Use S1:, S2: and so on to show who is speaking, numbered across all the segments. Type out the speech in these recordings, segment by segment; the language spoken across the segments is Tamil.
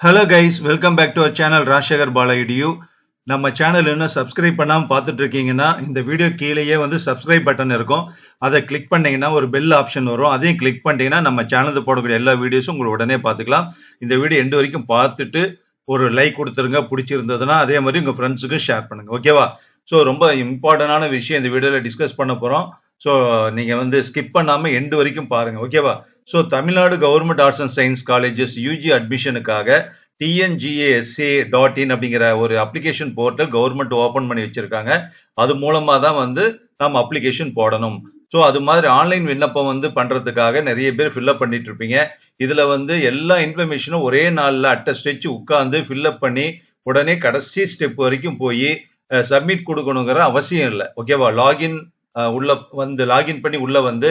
S1: Hello guys welcome back to our channel Rajasekhar பாலாயிடியூ நம்ம சேனல் இன்னும் சப்ஸ்கிரைப் பண்ணாமல் பார்த்துட்டு இருக்கீங்கன்னா இந்த வீடியோ கீழேயே வந்து சப்ஸ்கிரைப் பட்டன் இருக்கும். அதை கிளிக் பண்ணீங்கன்னா ஒரு பெல் ஆப்ஷன் வரும். அதையும் கிளிக் பண்ணிட்டீங்கன்னா நம்ம சேனலில் போடக்கூடிய எல்லா வீடியோஸும் உங்களுக்கு உடனே பார்த்துக்கலாம். இந்த வீடியோ எண்டு வரைக்கும் பார்த்துட்டு ஒரு லைக் கொடுத்துருங்க. பிடிச்சிருந்ததுன்னா அதே மாதிரி உங்கள் ஃப்ரெண்ட்ஸுக்கும் ஷேர் பண்ணுங்க. ஓகேவா ஸோ ரொம்ப இம்பார்ட்டண்டான விஷயம் இந்த வீடியோவில் டிஸ்கஸ் பண்ண போகிறோம் ஸோ நீங்கள் வந்து ஸ்கிப் பண்ணாமல் எண்டு வரைக்கும் பாருங்கள் ஓகேவா so Tamil Nadu government arts and science colleges UG அட்மிஷனுக்காக TNGASA dot in அப்படிங்கிற ஒரு அப்ளிகேஷன் போர்ட்டல் கவர்மெண்ட் ஓப்பன் பண்ணி வச்சிருக்காங்க. அது மூலமாக தான் வந்து நம்ம அப்ளிகேஷன் போடணும். ஸோ அது மாதிரி ஆன்லைன் விண்ணப்பம் வந்து பண்ணுறதுக்காக நிறைய பேர் ஃபில்லப் பண்ணிட்டு இருப்பீங்க. இதில் வந்து எல்லா இன்ஃபர்மேஷனும் ஒரே நாளில் அட்ட ஸ்டெச் உட்காந்து ஃபில்லப் பண்ணி உடனே கடைசி ஸ்டெப் வரைக்கும் போய் சப்மிட் கொடுக்கணுங்கிற அவசியம் இல்லை. ஓகேவா லாகின் உள்ள வந்து லாகின் பண்ணி உள்ள வந்து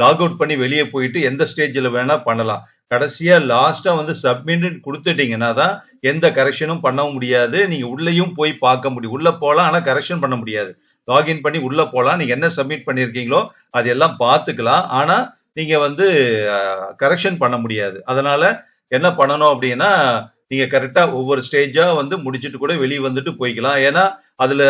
S1: லாக் அவுட் பண்ணி வெளியே போயிட்டு எந்த ஸ்டேஜில் வேணா பண்ணலாம். கடைசியா லாஸ்டா வந்து சப்மிட் கொடுத்துட்டீங்கன்னா தான் எந்த கரெக்ஷனும் பண்ண முடியாது. நீங்க உள்ளேயும் போய் பார்க்க முடியும். உள்ள போகலாம் ஆனா கரெக்ஷன் பண்ண முடியாது. லாகின் பண்ணி உள்ள போகலாம். நீங்க என்ன சப்மிட் பண்ணியிருக்கீங்களோ அது எல்லாம் பார்த்துக்கலாம். ஆனா நீங்க வந்து கரெக்ஷன் பண்ண முடியாது. அதனால என்ன பண்ணணும் அப்படின்னா நீங்க கரெக்டா ஒவ்வொரு ஸ்டேஜா வந்து முடிச்சுட்டு கூட வெளியே வந்துட்டு போய்க்கலாம். ஏன்னா அதுல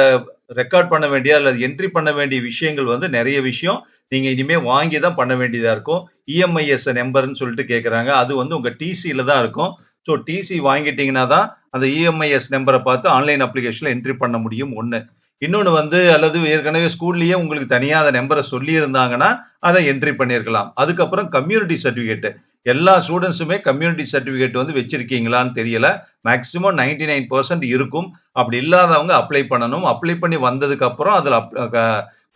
S1: ரெக்கார்ட் பண்ண வேண்டிய அல்லது என்ட்ரி பண்ண வேண்டிய விஷயங்கள் வந்து நிறைய விஷயம். நீங்க இனிமே வாங்கி தான் பண்ண வேண்டியதா இருக்கும். இஎம்ஐஎஸ் நம்பர்னு சொல்லிட்டு கேட்குறாங்க அது வந்து உங்க டிசியில தான் இருக்கும். ஸோ டிசி வாங்கிட்டீங்கன்னா தான் அந்த இஎம்ஐஎஸ் நம்பரை பார்த்து ஆன்லைன் அப்ளிகேஷன்ல என்ட்ரி பண்ண முடியும் ஒன்று இன்னொன்று வந்து அல்லது ஏற்கனவே ஸ்கூல்லேயே உங்களுக்கு தனியாக அந்த நம்பரை சொல்லியிருந்தாங்கன்னா அதை என்ட்ரி பண்ணியிருக்கலாம். அதுக்கப்புறம் கம்யூனிட்டி சர்டிஃபிகேட் எல்லா ஸ்டூடெண்ட்ஸுமே கம்யூனிட்டி சர்டிஃபிகேட் வந்து வச்சிருக்கீங்களான்னு தெரியல. மேக்ஸிமம் நைன்டி நைன் பர்சன்ட் இருக்கும். அப்படி இல்லாதவங்க அப்ளை பண்ணணும். அப்ளை பண்ணி வந்ததுக்கு அப்புறம் அதில்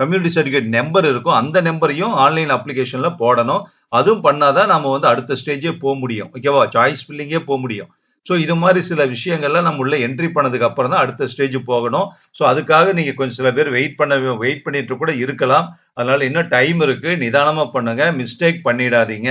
S1: கம்யூனிட்டி சர்டிஃபிகேட் நம்பர் இருக்கும். அந்த நம்பரையும் ஆன்லைன் அப்ளிகேஷன்ல போடணும். அதுவும் பண்ணாதான் நம்ம வந்து அடுத்த ஸ்டேஜே போக முடியும். ஓகேவா சாய்ஸ் ஃபில்லிங்கே போக முடியும். ஸோ இது மாதிரி சில விஷயங்கள்லாம் நம்ம உள்ள என்ட்ரி பண்ணதுக்கு அப்புறம் தான் அடுத்த ஸ்டேஜ் போகணும். ஸோ அதுக்காக நீங்க கொஞ்சம் சில பேர் வெயிட் பண்ண வெயிட் பண்ணிட்டு கூட இருக்கலாம். அதனால இன்னும் டைம் இருக்கு. நிதானமா பண்ணுங்க. மிஸ்டேக் பண்ணிடாதீங்க.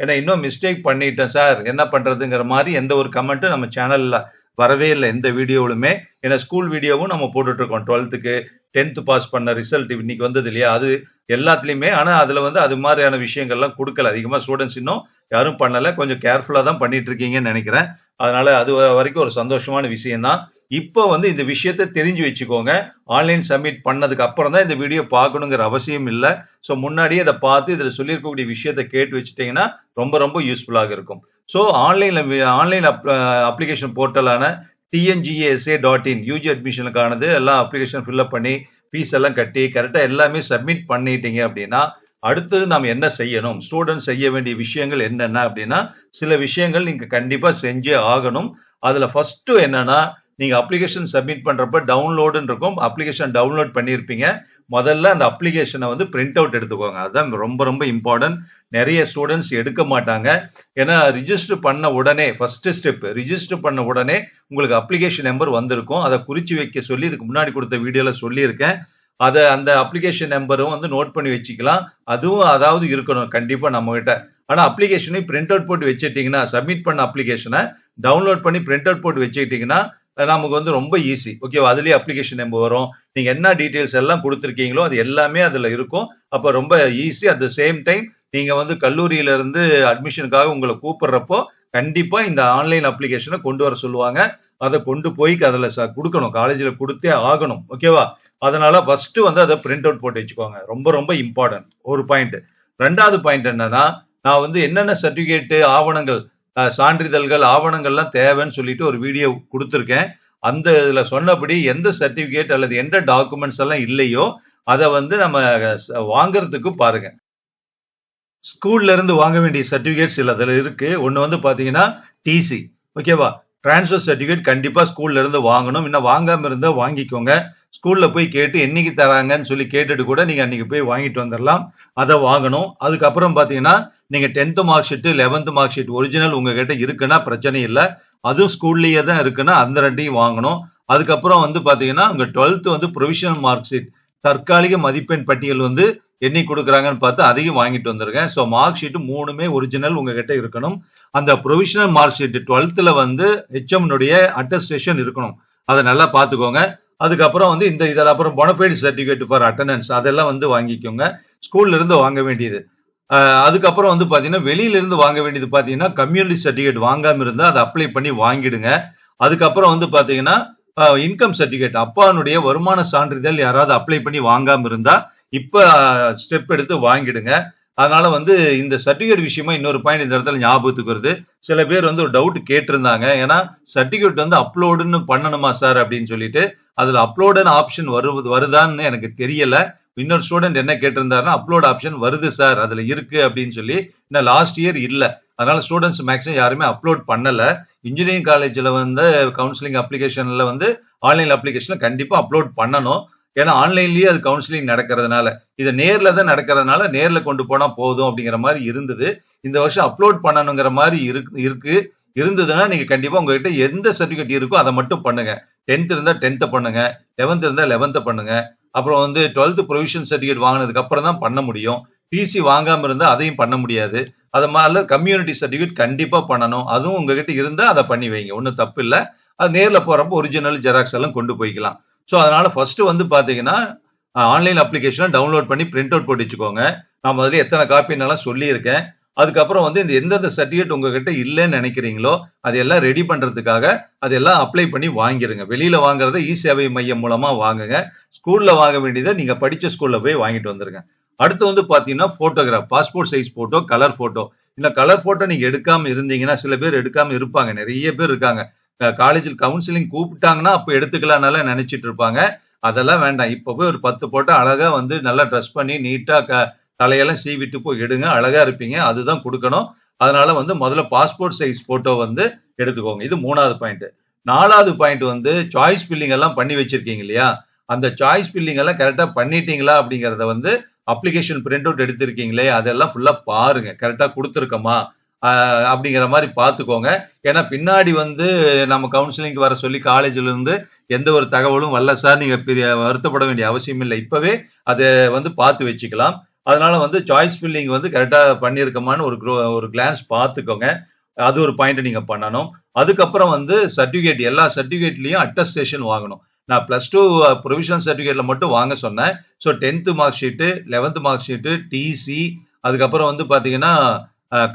S1: ஏன்னா இன்னும் மிஸ்டேக் பண்ணிட்டேன் சார். என்ன பண்றதுங்கிற மாதிரி எந்த ஒரு கமெண்ட்டும் நம்ம சேனல்ல வரவே இல்லை எந்த வீடியோவிலுமே. ஏன்னா ஸ்கூல் வீடியோவும் நம்ம போட்டுட்டு இருக்கோம் டுவெல்த்துக்கு டென்த்து பாஸ் பண்ண ரிசல்ட் இன்னைக்கு வந்தது இல்லையா? அது எல்லாத்துலேயுமே. ஆனால் அதில் வந்து அது மாதிரியான விஷயங்கள்லாம் கொடுக்கல. அதிகமாக ஸ்டூடெண்ட்ஸ் இன்னும் யாரும் பண்ணலை. கொஞ்சம் கேர்ஃபுல்லாக தான் பண்ணிட்டு இருக்கீங்கன்னு நினைக்கிறேன். அதனால அது வரைக்கும் ஒரு சந்தோஷமான விஷயம்தான். இப்போ வந்து இந்த விஷயத்த தெரிஞ்சு வச்சுக்கோங்க. ஆன்லைன் சப்மிட் பண்ணதுக்கு அப்புறம் தான் இந்த வீடியோ பார்க்கணுங்கிற அவசியம் இல்லை. ஸோ முன்னாடியே இதை பார்த்து இதில் சொல்லியிருக்கக்கூடிய விஷயத்த கேட்டு வச்சுட்டிங்கன்னா ரொம்ப ரொம்ப யூஸ்ஃபுல்லாக இருக்கும். ஸோ ஆன்லைனில் ஆன்லைன் அப்ளிகேஷன் போர்ட்டலான டிஎன்ஜிஏஎஸ்ஏ டாட் இன் யூஜி அட்மிஷனுக்கானது எல்லாம் அப்ளிகேஷன் ஃபில்அப் பண்ணி ஃபீஸ் எல்லாம் கட்டி கரெக்டாக எல்லாமே சப்மிட் பண்ணிட்டீங்க அப்படின்னா அடுத்தது நாம் என்ன செய்யணும்? ஸ்டூடெண்ட் செய்ய வேண்டிய விஷயங்கள் என்னென்ன அப்படின்னா சில விஷயங்கள் நீங்கள் கண்டிப்பாக செஞ்சே ஆகணும். அதில் ஃபஸ்ட்டு என்னென்னா நீங்கள் அப்ளிகேஷன் சப்மிட் பண்ணுறப்ப டவுன்லோடுன்னு இருக்கும் அப்ளிகேஷன் டவுன்லோட் பண்ணியிருப்பீங்க முதல்ல அந்த அப்ளிகேஷனை வந்து பிரிண்ட் அவுட் எடுத்துக்கோங்க. அதுதான் ரொம்ப ரொம்ப இம்பார்ட்டன்ட் நிறைய ஸ்டூடெண்ட்ஸ் எடுக்க மாட்டாங்க. ஏன்னா ரிஜிஸ்டர் பண்ண உடனே ஃபர்ஸ்ட் ஸ்டெப் ரிஜிஸ்டர் பண்ண உடனே உங்களுக்கு அப்ளிகேஷன் நம்பர் வந்திருக்கும். அதை குறித்து வைக்க சொல்லி இதுக்கு முன்னாடி கொடுத்த வீடியோவில் சொல்லியிருக்கேன். அதை அந்த அப்ளிகேஷன் நம்பரும் வந்து நோட் பண்ணி வச்சுக்கலாம். அதுவும் அதாவது இருக்கணும். கண்டிப்பாக நம்மகிட்ட. ஆனால் அப்ளிகேஷனையும் பிரிண்ட் அவுட் போட்டு வச்சுட்டிங்கன்னா சப்மிட் பண்ண அப்ளிகேஷனை டவுன்லோட் பண்ணி பிரிண்ட் அவுட் போட்டு வச்சுக்கிட்டிங்கன்னா நமக்கு வந்து ரொம்ப ஈஸி ஓகேவா அதுலேயே அப்ளிகேஷன் நம்பர் வரும். நீங்கள் என்ன டீட்டெயில்ஸ் எல்லாம் கொடுத்துருக்கீங்களோ அது எல்லாமே அதில் இருக்கும். அப்போ ரொம்ப easy at the same time நீங்கள் வந்து கல்லூரியிலேருந்து அட்மிஷனுக்காக உங்களை கூப்பிடுறப்போ கண்டிப்பாக இந்த ஆன்லைன் அப்ளிகேஷனை கொண்டு வர சொல்லுவாங்க. அதை கொண்டு போய் அதில் ச கொடுக்கணும். காலேஜில் கொடுத்தே ஆகணும். ஓகேவா அதனால ஃபஸ்ட்டு வந்து அதை பிரிண்ட் அவுட் போட்டு வச்சுக்கோங்க. ரொம்ப ரொம்ப இம்பார்ட்டன்ட் ஒரு பாயிண்ட் ரெண்டாவது பாயிண்ட் என்னன்னா நான் வந்து என்னென்ன சர்டிஃபிகேட்டு ஆவணங்கள் சான்றிதழ்கள் ஆவணங்கள்லாம் தேவைன்னு சொல்லிட்டு ஒரு வீடியோ கொடுத்துருக்கேன். அந்த இதில் சொன்னபடி எந்த சர்டிஃபிகேட் அல்லது எந்த டாக்குமெண்ட்ஸ் எல்லாம் இல்லையோ அதை வந்து நம்ம வாங்குறதுக்கு பாருங்க. ஸ்கூல்ல இருந்து வாங்க வேண்டிய சர்டிஃபிகேட்ஸ் சில அதில் இருக்கு. ஒன்று வந்து பார்த்தீங்கன்னா டிசி ஓகேவா டிரான்ஸ்ஃபர் சர்டிஃபிகேட் கண்டிப்பாக ஸ்கூல்ல இருந்து வாங்கணும். இன்னும் வாங்காமல் இருந்தால் வாங்கிக்கோங்க. ஸ்கூல்ல போய் கேட்டு என்னைக்கு தராங்கன்னு சொல்லி கேட்டுட்டு கூட நீங்கள் அன்னைக்கு போய் வாங்கிட்டு வந்துடலாம் அதை வாங்கணும். அதுக்கப்புறம் பார்த்தீங்கன்னா நீங்கள் tenth mark sheet eleventh mark sheet original உங்ககிட்ட இருக்குன்னா பிரச்சனை இல்லை. அதுவும் ஸ்கூல்லேயே தான் இருக்குன்னா அந்த ரெண்டையும் வாங்கணும். அதுக்கப்புறம் வந்து பார்த்தீங்கன்னா உங்கள் டுவெல்த்து வந்து ப்ரொவிஷனல் மார்க் ஷீட் தற்காலிக மதிப்பெண் பட்டியல் வந்து என்னை கொடுக்குறாங்கன்னு பார்த்து அதையும் வாங்கிட்டு வந்திருக்கேன் ஸோ மார்க் ஷீட்டு மூணுமே ஒரிஜினல் உங்ககிட்ட இருக்கணும். அந்த ப்ரொவிஷனல் மார்க் ஷீட் டுவெல்த்தில் வந்து ஹெச்எம்னுடைய அட்டஸ்டேஷன் இருக்கணும். அதை நல்லா பார்த்துக்கோங்க. அதுக்கப்புறம் வந்து இந்த இதில் அப்புறம் பொனஃபைடு சர்டிஃபிகேட் ஃபார் அட்டண்டன்ஸ் அதெல்லாம் வந்து வாங்கிக்கோங்க. ஸ்கூல்ல இருந்து வாங்க வேண்டியது. அதுக்கப்புறம் வந்து பாத்தீங்கன்னா வெளியில இருந்து வாங்க வேண்டியது பாத்தீங்கன்னா கம்யூனிட்டி சர்டிஃபிகேட் வாங்காம இருந்தா அதை அப்ளை பண்ணி வாங்கிடுங்க. அதுக்கப்புறம் வந்து பாத்தீங்கன்னா இன்கம் சர்டிஃபிகேட் அப்பானுடைய வருமான சான்றிதழ் யாராவது அப்ளை பண்ணி வாங்காம இருந்தா இப்ப ஸ்டெப் எடுத்து வாங்கிடுங்க. அதனால வந்து இந்த சர்டிஃபிகேட் விஷயமா இன்னொரு பாயிண்ட் இந்த இடத்துல ஞாபகத்துக்கு வருது. சில பேர் வந்து ஒரு டவுட் கேட்டிருந்தாங்க. ஏன்னா சர்டிஃபிகேட் வந்து அப்லோடுன்னு பண்ணணுமா சார் அப்படின்னு சொல்லிட்டு அதுல அப்லோடுன்னு ஆப்ஷன் வருவது வருதான்னு எனக்கு தெரியல. இன்னொரு ஸ்டூடெண்ட் என்ன கேட்டிருந்தாருன்னா அப்லோட் ஆப்ஷன் வருது சார் அதுல இருக்கு அப்படின்னு சொல்லி இன்னும் லாஸ்ட் இயர் இல்லை. அதனால ஸ்டூடெண்ட்ஸ் மேக்ஸிமம் யாருமே அப்லோட் பண்ணல. இன்ஜினியரிங் காலேஜில் வந்து கவுன்சிலிங் அப்ளிகேஷன்ல வந்து ஆன்லைன் அப்ளிகேஷன்ல கண்டிப்பா அப்லோட் பண்ணணும். ஏன்னா ஆன்லைன்லயே அது கவுன்சிலிங் நடக்கிறதுனால. இது நேர்ல தான் நடக்கிறதுனால நேர்ல கொண்டு போனா போதும் அப்படிங்கிற மாதிரி இருந்தது. இந்த வருஷம் அப்லோட் பண்ணணுங்கிற மாதிரி இருக்கு இருக்கு. இருந்ததுன்னா நீங்க கண்டிப்பா உங்ககிட்ட எந்த சர்டிபிகேட் இருக்கோ அதை மட்டும் பண்ணுங்க. டென்த் இருந்தா டென்த்தை பண்ணுங்க. லெவன்த் இருந்தா லெவன்த்தை பண்ணுங்க. அப்புறம் வந்து டுவெல்த் ப்ரொவிஷன் சர்டிஃபிகேட் வாங்கினதுக்கு அப்புறம் தான் பண்ண முடியும். டிசி வாங்காமல் இருந்தால் அதையும் பண்ண முடியாது. அது மாதிரி கம்யூனிட்டி சர்டிஃபிகேட் கண்டிப்பாக பண்ணணும். அதுவும் உங்ககிட்ட இருந்தால் அதை பண்ணி வைங்க. ஒன்றும் தப்பு இல்லை. அது நேரில் போகிறப்ப ஒரிஜினல் ஜெராக்ஸ் எல்லாம் கொண்டு போய்க்கலாம். ஸோ அதனால் ஃபர்ஸ்ட் வந்து பார்த்தீங்கன்னா ஆன்லைன் அப்ளிகேஷனை டவுன்லோட் பண்ணி பிரிண்ட் அவுட் போட்டு வச்சுக்கோங்க. நான் முதல்ல எத்தனை காப்பின்னெல்லாம் சொல்லியிருக்கேன். அதுக்கப்புறம் வந்து இந்த எந்தெந்த சர்டிஃபிகேட் உங்ககிட்ட இல்லைன்னு நினைக்கிறீங்களோ அதையெல்லாம் ரெடி பண்றதுக்காக அதெல்லாம் அப்ளை பண்ணி வாங்கிருங்க. வெளியில வாங்குறத இ சேவை மையம் மூலமா வாங்குங்க. ஸ்கூல்ல வாங்க வேண்டியதை நீங்க படிச்ச ஸ்கூல்ல போய் வாங்கிட்டு வந்துருங்க. அடுத்து வந்து பாத்தீங்கன்னா photograph passport size photo colour photo இந்த கலர் போட்டோ நீங்க எடுக்காம இருந்தீங்கன்னா சில பேர் எடுக்காம இருப்பாங்க. நிறைய பேர் இருக்காங்க. காலேஜில் கவுன்சிலிங் கூப்பிட்டாங்கன்னா அப்போ எடுத்துக்கலாம்னால நினைச்சிட்டு இருப்பாங்க. அதெல்லாம் வேண்டாம். இப்போ போய் ஒரு பத்து போட்டோ அழகா வந்து நல்லா ட்ரெஸ் பண்ணி நீட்டா க தலையெல்லாம் சீவிட்டு போய் எடுங்க அழகா இருப்பீங்க அதுதான் கொடுக்கணும். அதனால வந்து முதல்ல பாஸ்போர்ட் சைஸ் போட்டோ வந்து எடுத்துக்கோங்க. இது மூணாவது பாயிண்ட் நாலாவது பாயிண்ட் வந்து சாய்ஸ் பில்லிங் எல்லாம் பண்ணி வச்சிருக்கீங்க இல்லையா? அந்த சாய்ஸ் பில்லிங் எல்லாம் கரெக்டா பண்ணிட்டீங்களா அப்படிங்கறத வந்து அப்ளிகேஷன் பிரிண்ட் அவுட் எடுத்திருக்கீங்களே அதெல்லாம் ஃபுல்லா பாருங்க. கரெக்டா கொடுத்துருக்கோமா? அப்படிங்கிற மாதிரி பார்த்துக்கோங்க. ஏன்னா பின்னாடி வந்து நம்ம கவுன்சிலிங்க்கு வர சொல்லி காலேஜ்ல இருந்து எந்த ஒரு தகவலும் வரல சார். நீங்க பெரிய வருத்தப்பட வேண்டிய அவசியம் இல்லை. இப்பவே அதை வந்து பார்த்து வச்சுக்கலாம். அதனால வந்து சாய்ஸ் ஃபில்லிங் வந்து கரெக்டாக பண்ணியிருக்கோமான்னு ஒரு ஒரு கிளான்ஸ் பார்த்துக்கோங்க. அது ஒரு பாயிண்ட் நீங்க பண்ணணும். அதுக்கப்புறம் வந்து சர்டிஃபிகேட் எல்லா சர்டிஃபிகேட்லையும் அட்டஸ்டேஷன் வாங்கணும். நான் பிளஸ் டூ ப்ரொவிஷனல் சர்டிஃபிகேட்டில் மட்டும் வாங்க சொன்னேன். So tenth mark sheet eleventh mark sheet TC அதுக்கப்புறம் வந்து பார்த்தீங்கன்னா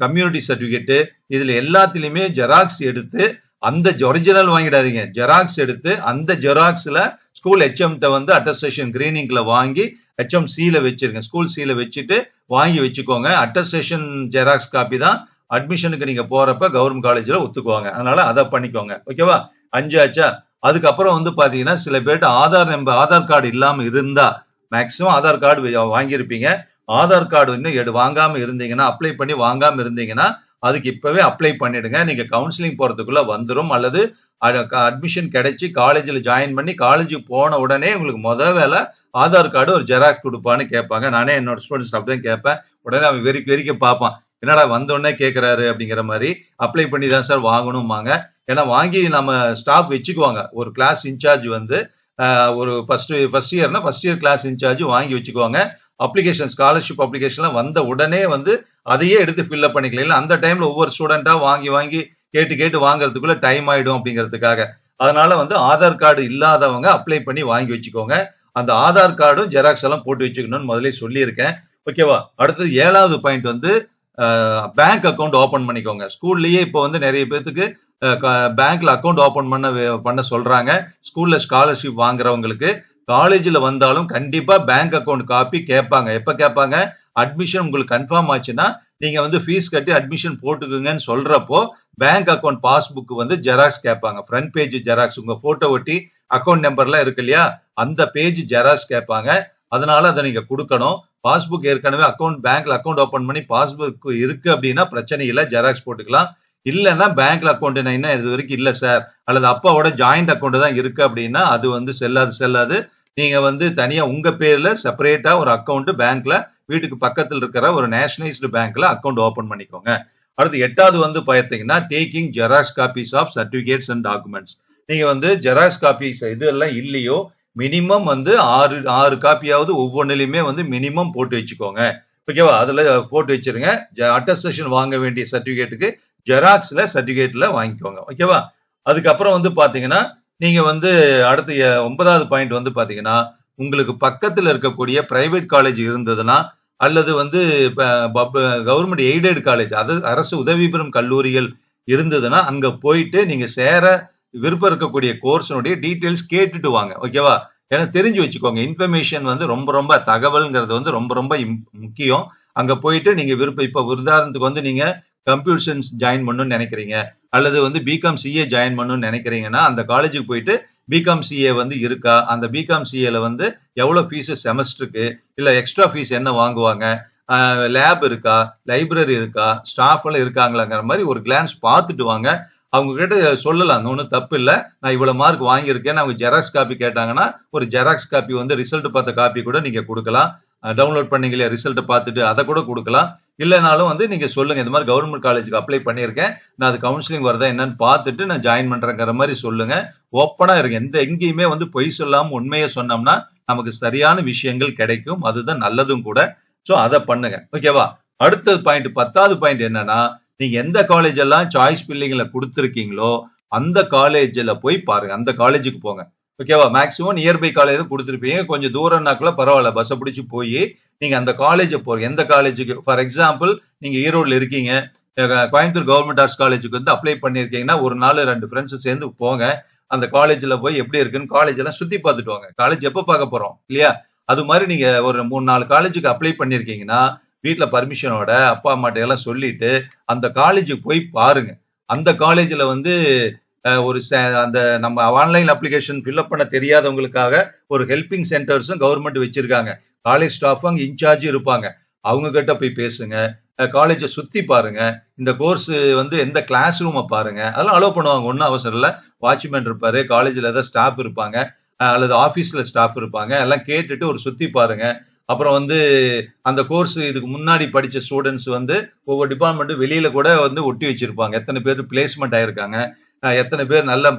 S1: கம்யூனிட்டி uh, சர்டிஃபிகேட்டு இதில் எல்லாத்துலேயுமே ஜெராக்ஸ் எடுத்து அந்த ஒரிஜினல் வாங்கிடாதீங்க. ஜெராக்ஸ் எடுத்து அந்த ஜெராக்ஸில் ஸ்கூல் ஹெச்எம்கிட்ட வந்து அட்டஸ்டேஷன் கிரீனிங்ல வாங்கி ஹெச்எம் சியில் வச்சிருங்க ஸ்கூல் சியில் வச்சுட்டு வாங்கி வச்சுக்கோங்க. அட்டஸ்டேஷன் ஜெராக்ஸ் காப்பி தான் அட்மிஷனுக்கு நீங்க போறப்ப கவர்மெண்ட் காலேஜில் ஒத்துக்குவாங்க. அதனால அதை பண்ணிக்கோங்க. ஓகேவா அஞ்சு ஆச்சா? அதுக்கப்புறம் வந்து பாத்தீங்கன்னா சில பேர்ட்ட ஆதார் நம்பர் ஆதார் கார்டு இல்லாம இருந்தா மேக்சிமம் ஆதார் கார்டு வாங்கியிருப்பீங்க. ஆதார் கார்டு இன்னும் எடு வாங்காம இருந்தீங்கன்னா அப்ளை பண்ணி வாங்காம இருந்தீங்கன்னா அதுக்கு இப்பவே அப்ளை பண்ணிடுங்க. நீங்க கவுன்சிலிங் போறதுக்குள்ள வந்துடும் அல்லது அட்மிஷன் கிடைச்சி காலேஜில் ஜாயின் பண்ணி காலேஜுக்கு போன உடனே உங்களுக்கு முத வேலை ஆதார் கார்டு ஒரு ஜெராக்ஸ் கொடுப்பான்னு கேட்பாங்க. நானே என்னோட ஸ்டூடெண்ட்ஸ் அப்படிதான் கேட்பேன். உடனே அவன் வெறிக்க வெறிக்க பார்ப்பான். என்னடா வந்த உடனே அப்படிங்கிற மாதிரி அப்ளை பண்ணி தான் சார் வாங்கணுமாங்க ஏன்னா வாங்கி நம்ம ஸ்டாஃப் வச்சுக்குவாங்க. ஒரு கிளாஸ் இன்சார்ஜ் வந்து ஒரு ஃபர்ஸ்ட் ஃபர்ஸ்ட் இயர்னா ஃபர்ஸ்ட் இயர் கிளாஸ் இன்சார்ஜ் வாங்கி வச்சுக்குவாங்க. அப்ளிகேஷன் ஸ்காலர்ஷிப் அப்ளிகேஷன்லாம் வந்த உடனே வந்து அதையே எடுத்து ஃபில்அப் பண்ணிக்கலாம். இல்லை அந்த டைம்ல ஒவ்வொரு ஸ்டூடெண்டா வாங்கி வாங்கி கேட்டு கேட்டு வாங்குறதுக்குள்ள டைம் ஆயிடும் அப்படிங்கிறதுக்காக. அதனால வந்து ஆதார் கார்டு இல்லாதவங்க அப்ளை பண்ணி வாங்கி வச்சுக்கோங்க. அந்த ஆதார் கார்டும் ஜெராக்ஸ் எல்லாம் போட்டு வச்சுக்கணும்னு முதலே சொல்லியிருக்கேன். ஓகேவா அடுத்தது ஏழாவது பாயிண்ட் வந்து பேங்க் அக்கௌண்ட் ஓப்பன் பண்ணிக்கோங்க. ஸ்கூல்லயே இப்போ வந்து நிறைய பேர்த்துக்கு பேங்க்ல அக்கௌண்ட் ஓப்பன் பண்ண பண்ண சொல்றாங்க. ஸ்கூல்ல ஸ்காலர்ஷிப் வாங்குறவங்களுக்கு. காலேஜில் வந்தாலும் கண்டிப்பாக பேங்க் அக்கௌண்ட் காப்பி கேட்பாங்க. எப்போ கேட்பாங்க? அட்மிஷன் உங்களுக்கு கன்ஃபார்ம் ஆச்சுன்னா நீங்கள் வந்து ஃபீஸ் கட்டி அட்மிஷன் போட்டுக்குங்கன்னு சொல்றப்போ பேங்க் அக்கௌண்ட் பாஸ்புக் வந்து ஜெராக்ஸ் கேட்பாங்க. ஃப்ரண்ட் பேஜ் ஜெராக்ஸ் உங்கள் ஃபோட்டோ ஒட்டி அக்கௌண்ட் நம்பர்லாம் இருக்கு இல்லையா? அந்த பேஜ் ஜெராக்ஸ் கேட்பாங்க. அதனால அதை நீங்கள் கொடுக்கணும். பாஸ்புக் ஏற்கனவே அக்கௌண்ட் பேங்க்ல அக்கௌண்ட் ஓப்பன் பண்ணி பாஸ்புக் இருக்கு அப்படின்னா பிரச்சனை இல்லை. ஜெராக்ஸ் போட்டுக்கலாம். இல்லைன்னா பேங்க்ல அக்கௌண்ட் என்ன இது வரைக்கும் இல்லை சார் அல்லது அப்பாவோட ஜாயிண்ட் அக்கௌண்ட் தான் இருக்கு அப்படின்னா அது வந்து செல்லாது செல்லாது. நீங்க வந்து தனியா உங்க பேர்ல செப்பரேட்டா ஒரு அக்கௌண்ட் பேங்க்ல வீட்டுக்கு பக்கத்தில் இருக்கிற ஒரு நேஷனலைஸ்டு பேங்க்ல அக்கௌண்ட் ஓபன் பண்ணிக்கோங்க. அடுத்து எட்டாவது வந்து பார்த்தீங்கன்னா taking xerox copies of certificates and documents நீங்க வந்து ஜெராக்ஸ் காப்பீஸ் இது எல்லாம் இல்லையோ மினிமம் வந்து ஆறு ஆறு காப்பியாவது ஒவ்வொன்றிலையுமே வந்து மினிமம் போட்டு வச்சுக்கோங்க. ஓகேவா? அதில் போட்டு வச்சிருங்க. அட்டஸ்டேஷன் வாங்க வேண்டிய சர்டிஃபிகேட்டுக்கு ஜெராக்ஸ்ல சர்டிஃபிகேட்டில் வாங்கிக்கோங்க. ஓகேவா? அதுக்கப்புறம் வந்து பார்த்தீங்கன்னா நீங்கள் வந்து அடுத்த ஒன்பதாவது பாயிண்ட் வந்து பார்த்தீங்கன்னா உங்களுக்கு பக்கத்தில் இருக்கக்கூடிய பிரைவேட் காலேஜ் இருந்ததுன்னா அல்லது வந்து கவர்மெண்ட் எய்டட் காலேஜ் அது அரசு உதவி பெறும் கல்லூரிகள் இருந்ததுன்னா அங்கே போயிட்டு நீங்கள் சேர விருப்பம் இருக்கக்கூடிய கோர்ஸினுடைய டீட்டெயில்ஸ் கேட்டுட்டு வாங்க. ஓகேவா? ஏன்னா தெரிஞ்சு வச்சுக்கோங்க இன்ஃபர்மேஷன் வந்து ரொம்ப ரொம்ப தகவல்ங்கிறது வந்து ரொம்ப ரொம்ப இம்- முக்கியம். அங்க போயிட்டு நீங்க விருப்பம் இப்ப உதாரணத்துக்கு வந்து நீங்க கம்ப்யூட்டர் சயின்ஸ் ஜாயின் பண்ணணும்னு நினைக்கிறீங்க அல்லது வந்து பிகாம் சிஏ ஜாயின் பண்ணணும்னு நினைக்கிறீங்கன்னா அந்த காலேஜுக்கு போயிட்டு பிகாம் சிஏ வந்து இருக்கா? அந்த பிகாம் சிஏல வந்து எவ்வளவு ஃபீஸ் செமஸ்டருக்கு இல்ல எக்ஸ்ட்ரா ஃபீஸ் என்ன வாங்குவாங்க? லேப் இருக்கா? லைப்ரரி இருக்கா? ஸ்டாஃப் எல்லாம் இருக்காங்களாங்கிற மாதிரி ஒரு கிளான்ஸ் பார்த்துட்டு வாங்க. அவங்க கிட்ட சொல்லலாம் ஒன்றும் தப்பு இல்லை. நான் இவ்வளோ மார்க் வாங்கியிருக்கேன். அவங்க ஜெராக்ஸ் காப்பி கேட்டாங்கன்னா ஒரு ஜெராக்ஸ் காப்பி வந்து ரிசல்ட் பார்த்த காப்பி கூட நீங்கள் கொடுக்கலாம். டவுன்லோட் பண்ணீங்களே ரிசல்ட் பார்த்துட்டு அதை கூட கொடுக்கலாம். இல்லைனாலும் வந்து நீங்கள் சொல்லுங்கள் இந்த மாதிரி கவர்மெண்ட் காலேஜுக்கு அப்ளை பண்ணியிருக்கேன். நான் அது கவுன்சிலிங் வருதா என்னன்னு பார்த்துட்டு நான் ஜாயின் பண்ணுறேங்கிற மாதிரி சொல்லுங்கள் ஓப்பனாக இருங்க. எந்த எங்கேயுமே வந்து பொய் சொல்லாமல் உண்மையை சொன்னோம்னா நமக்கு சரியான விஷயங்கள் கிடைக்கும். அதுதான் நல்லதும் கூட. ஸோ அதை பண்ணுங்க. ஓகேவா அடுத்தது பாயிண்ட் பத்தாவது பாயிண்ட் என்னன்னா நீங்க எந்த காலேஜ் எல்லாம் சாய்ஸ் பில்லிங்ல கொடுத்துருக்கீங்களோ அந்த காலேஜில் போய் பாருங்க. அந்த காலேஜுக்கு போங்க. ஓகேவா மேக்ஸிமம் நியர்பை காலேஜ் கொடுத்துருப்பீங்க. கொஞ்சம் தூரம்னாக்குள்ள பரவாயில்ல. பஸ்ஸை பிடிச்சி போய் நீங்க அந்த காலேஜை போறீங்க எந்த காலேஜுக்கு ஃபார் எக்ஸாம்பிள் நீங்க ஈரோடுல இருக்கீங்க. கோயம்புத்தூர் கவர்மெண்ட் ஆர்ட்ஸ் காலேஜுக்கு வந்து அப்ளை பண்ணியிருக்கீங்கன்னா ஒரு நாள் ரெண்டு ஃப்ரெண்ட்ஸ் சேர்ந்து போங்க. அந்த காலேஜில் போய் எப்படி இருக்குன்னு காலேஜ் எல்லாம் சுற்றி பார்த்துட்டு வாங்க. காலேஜ் எப்போ பார்க்க போகிறோம் இல்லையா? அது மாதிரி நீங்க ஒரு மூணு நாலு காலேஜுக்கு அப்ளை பண்ணியிருக்கீங்கன்னா வீட்டில் பர்மிஷனோட அப்பா அம்மாட்ட எல்லாம் சொல்லிட்டு அந்த காலேஜுக்கு போய் பாருங்க. அந்த காலேஜ்ல வந்து ஒரு ச- அந்த நம்ம ஆன்லைன் அப்ளிகேஷன் ஃபில்அப் பண்ண தெரியாதவங்களுக்காக ஒரு ஹெல்பிங் சென்டர்ஸும் கவர்மெண்ட் வச்சிருக்காங்க. காலேஜ் ஸ்டாஃப் அங்கே இன்சார்ஜ் இருப்பாங்க. அவங்க கிட்ட போய் பேசுங்க. காலேஜை சுற்றி பாருங்க. இந்த கோர்ஸ் வந்து எந்த கிளாஸ் ரூமை பாருங்க. அதெல்லாம் அலோவ் பண்ணுவாங்க. ஒன்றும் அவசரம் இல்லை. வாட்ச்மேன் இருப்பாரு. காலேஜில் ஏதாவது ஸ்டாஃப் இருப்பாங்க. அல்லது ஆஃபீஸில் ஸ்டாஃப் இருப்பாங்க. எல்லாம் கேட்டுட்டு ஒரு சுற்றி பாருங்க. அப்புறம் வந்து அந்த கோர்ஸ் இதுக்கு முன்னாடி படித்த ஸ்டூடெண்ட்ஸ் வந்து ஒவ்வொரு டிபார்ட்மெண்ட்டும் வெளியில் கூட வந்து ஒட்டி வச்சுருப்பாங்க. எத்தனை பேர் பிளேஸ்மெண்ட் ஆகிருக்காங்க எத்தனை பேர் நல்ல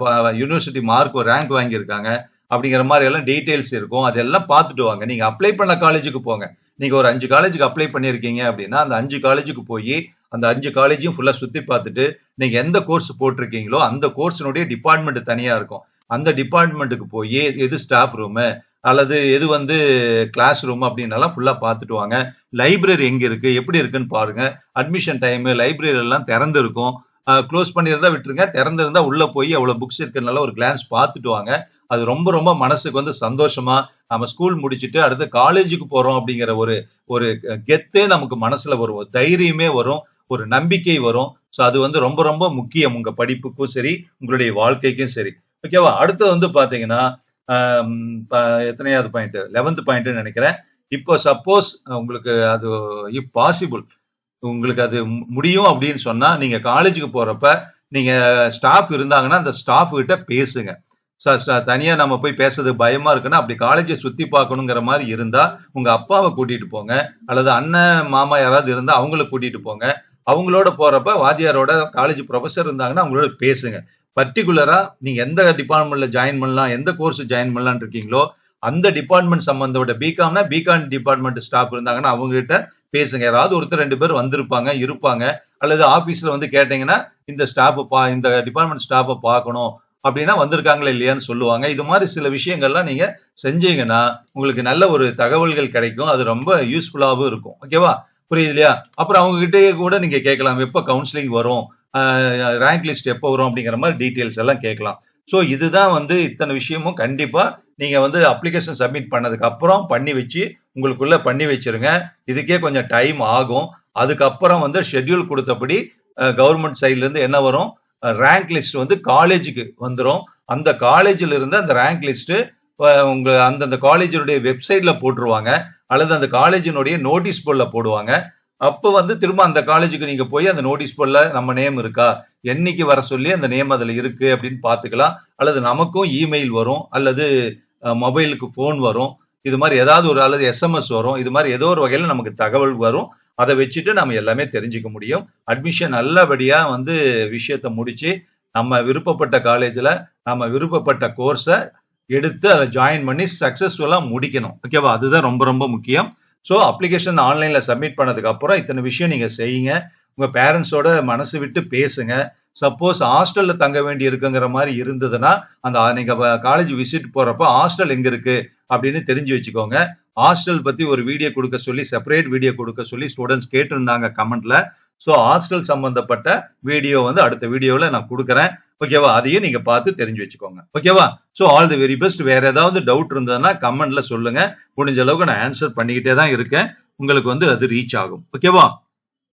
S1: யூனிவர்சிட்டி மார்க் ரேங்க் வாங்கியிருக்காங்க. அப்படிங்கிற மாதிரி எல்லாம் டீட்டெயில்ஸ் இருக்கும். அதெல்லாம் பார்த்துட்டு வாங்க. நீங்கள் அப்ளை பண்ண காலேஜுக்கு போங்க. நீங்கள் ஒரு அஞ்சு காலேஜுக்கு அப்ளை பண்ணியிருக்கீங்க அப்படின்னா அந்த அஞ்சு காலேஜுக்கு போய் அந்த அஞ்சு காலேஜையும் ஃபுல்லாக சுற்றி பார்த்துட்டு நீங்கள் எந்த கோர்ஸ் போட்டிருக்கீங்களோ அந்த கோர்ஸினுடைய டிபார்ட்மெண்ட் தனியாக இருக்கும். அந்த டிபார்ட்மெண்ட்டுக்கு போய் எது ஸ்டாஃப் ரூமு அல்லது எது வந்து கிளாஸ் ரூம் அப்படின்னலாம் ஃபுல்லாக பார்த்துட்டு வாங்க. லைப்ரரி எங்கே இருக்குது எப்படி இருக்குன்னு பாருங்கள் அட்மிஷன் டைமு லைப்ரரி எல்லாம் க்ளோஸ் பண்ணியிருந்தா விட்டுருங்க. திறந்திருந்தா உள்ளே போய் அவ்வளோ புக்ஸ் இருக்குனால ஒரு கிளான்ஸ் பார்த்துட்டு வாங்க. அது ரொம்ப ரொம்ப மனசுக்கு வந்து சந்தோஷமா நம்ம ஸ்கூல் முடிச்சுட்டு அடுத்து காலேஜுக்கு போகிறோம் அப்படிங்கிற ஒரு ஒரு கெத்தே நமக்கு மனசில் வரும். தைரியமே வரும். ஒரு நம்பிக்கை வரும். ஸோ அது வந்து ரொம்ப ரொம்ப முக்கியம். உங்கள் படிப்புக்கும் சரி உங்களுடைய வாழ்க்கைக்கும் சரி. ஓகேவா அடுத்து வந்து பாத்தீங்கன்னா எத்தனையாவது பாயிண்ட் லெவன்த் பாயிண்ட் நினைக்கிறேன். இப்போ சப்போஸ் உங்களுக்கு அது இப் பாசிபிள் உங்களுக்கு அது முடியும் அப்படின்னு சொன்னா நீங்க காலேஜுக்கு போறப்ப நீங்க ஸ்டாஃப் இருந்தாங்கன்னா அந்த ஸ்டாஃப் கிட்ட பேசுங்க. தனியா நம்ம போய் பேசுறது பயமா இருக்குன்னா அப்படி காலேஜை சுத்தி பார்க்கணுங்கிற மாதிரி இருந்தா உங்க அப்பாவை கூட்டிட்டு போங்க. அல்லது அண்ணன் மாமா யாராவது இருந்தா அவங்கள கூட்டிட்டு போங்க. அவங்களோட போறப்ப வாத்தியாரோட காலேஜ் ப்ரொஃபசர் இருந்தாங்கன்னா அவங்களோட பேசுங்க. பர்டிகுலரா நீங்க எந்த டிபார்ட்மெண்ட்ல ஜாயின் பண்ணலாம் எந்த கோர்ஸ் ஜாயின் பண்ணலாம் இருக்கீங்களோ அந்த டிபார்ட்மெண்ட் சம்பந்தப்பட்ட பிகாம்னா பிகாம் டிபார்ட்மெண்ட் ஸ்டாஃப் இருந்தாங்கன்னா அவங்க கிட்ட பேசுங்க. யாராவது ஒருத்தர் ரெண்டு பேர் வந்திருப்பாங்க இருப்பாங்க அல்லது ஆபீஸ்ல வந்து கேட்டீங்கன்னா இந்த ஸ்டாஃப் பா இந்த டிபார்ட்மெண்ட் ஸ்டாஃபை பார்க்கணும் அப்படின்னா வந்திருக்காங்களா இல்லையான்னு சொல்லுவாங்க. இது மாதிரி சில விஷயங்கள்லாம் நீங்க செஞ்சீங்கன்னா உங்களுக்கு நல்ல ஒரு தகவல்கள் கிடைக்கும். அது ரொம்ப யூஸ்ஃபுல்லாகவும் இருக்கும். ஓகேவா புரியுது இல்லையா? அப்புறம் அவங்க கிட்டே கூட நீங்க கேட்கலாம். எப்போ கவுன்சிலிங் வரும்? ரேங்க் லிஸ்ட் எப்போ வரும் அப்படிங்கிற மாதிரி டீட்டெயில்ஸ் எல்லாம் கேட்கலாம். ஸோ இதுதான் வந்து இத்தனை விஷயமும். கண்டிப்பாக நீங்கள் வந்து அப்ளிகேஷன் சப்மிட் பண்ணதுக்கு அப்புறம் பண்ணி வச்சு உங்களுக்குள்ளே பண்ணி வச்சிருங்க. இதுக்கே கொஞ்சம் டைம் ஆகும். அதுக்கப்புறம் வந்து ஷெட்யூல் கொடுத்தபடி கவர்மெண்ட் சைட்லேருந்து என்ன வரும்? ரேங்க் லிஸ்ட் வந்து காலேஜுக்கு வந்துடும் அந்த காலேஜில் இருந்து அந்த ரேங்க் லிஸ்ட்டு உங்கள் அந்தந்த காலேஜினுடைய வெப்சைட்டில் போட்டுருவாங்க. அல்லது அந்த காலேஜினுடைய நோட்டீஸ் போர்டில் போடுவாங்க. அப்போ வந்து திரும்ப அந்த காலேஜுக்கு நீங்க போய் அந்த நோட்டீஸ் போர்டில் நம்ம நேம் இருக்கா? என்னைக்கு வர சொல்லி அந்த நேம் அதில் இருக்கு அப்படின்னு பார்த்துக்கலாம். அல்லது நமக்கும் இமெயில் வரும் அல்லது மொபைலுக்கு ஃபோன் வரும். இது மாதிரி ஏதாவது ஒரு அல்லது எஸ்எம்எஸ் வரும். இது மாதிரி ஏதோ ஒரு வகையில் நமக்கு தகவல் வரும். அதை வச்சுட்டு நம்ம எல்லாமே தெரிஞ்சுக்க முடியும். அட்மிஷன் நல்லபடியா வந்து விஷயத்த முடிச்சு நம்ம விருப்பப்பட்ட காலேஜில் நம்ம விருப்பப்பட்ட கோர்ஸை எடுத்து அதை ஜாயின் பண்ணி சக்ஸஸ்ஃபுல்லாக முடிக்கணும். ஓகேவா அதுதான் ரொம்ப ரொம்ப முக்கியம். ஸோ அப்ளிகேஷன் ஆன்லைனில் சப்மிட் பண்ணதுக்கு அப்புறம் இத்தனை விஷயம் நீங்கள் செய்யுங்க. உங்கள் பேரண்ட்ஸோட மனசு விட்டு பேசுங்க. சப்போஸ் ஹாஸ்டலில் தங்க வேண்டி இருக்குங்கிற மாதிரி இருந்ததுன்னா அந்த நீங்கள் காலேஜ் விசிட் போகிறப்ப ஹாஸ்டல் எங்கே இருக்குது அப்படின்னு தெரிஞ்சு வச்சுக்கோங்க. ஹாஸ்டல் பற்றி ஒரு வீடியோ கொடுக்க சொல்லி செப்பரேட் வீடியோ கொடுக்க சொல்லி ஸ்டூடெண்ட்ஸ் கேட்டிருந்தாங்க கமெண்ட்டில் ஸோ ஹாஸ்டல் சம்மந்தப்பட்ட வீடியோ வந்து அடுத்த வீடியோவில் நான் கொடுக்குறேன். ஓகேவா அதையும் நீங்க பார்த்து தெரிஞ்சு வச்சுக்கோங்க. ஓகேவா so all the very best வேற ஏதாவது டவுட் இருந்ததுன்னா கமெண்ட்ல சொல்லுங்க. முடிஞ்ச அளவுக்கு நான் ஆன்சர் பண்ணிக்கிட்டே தான் இருக்கேன். உங்களுக்கு வந்து அது ரீச் ஆகும். ஓகேவா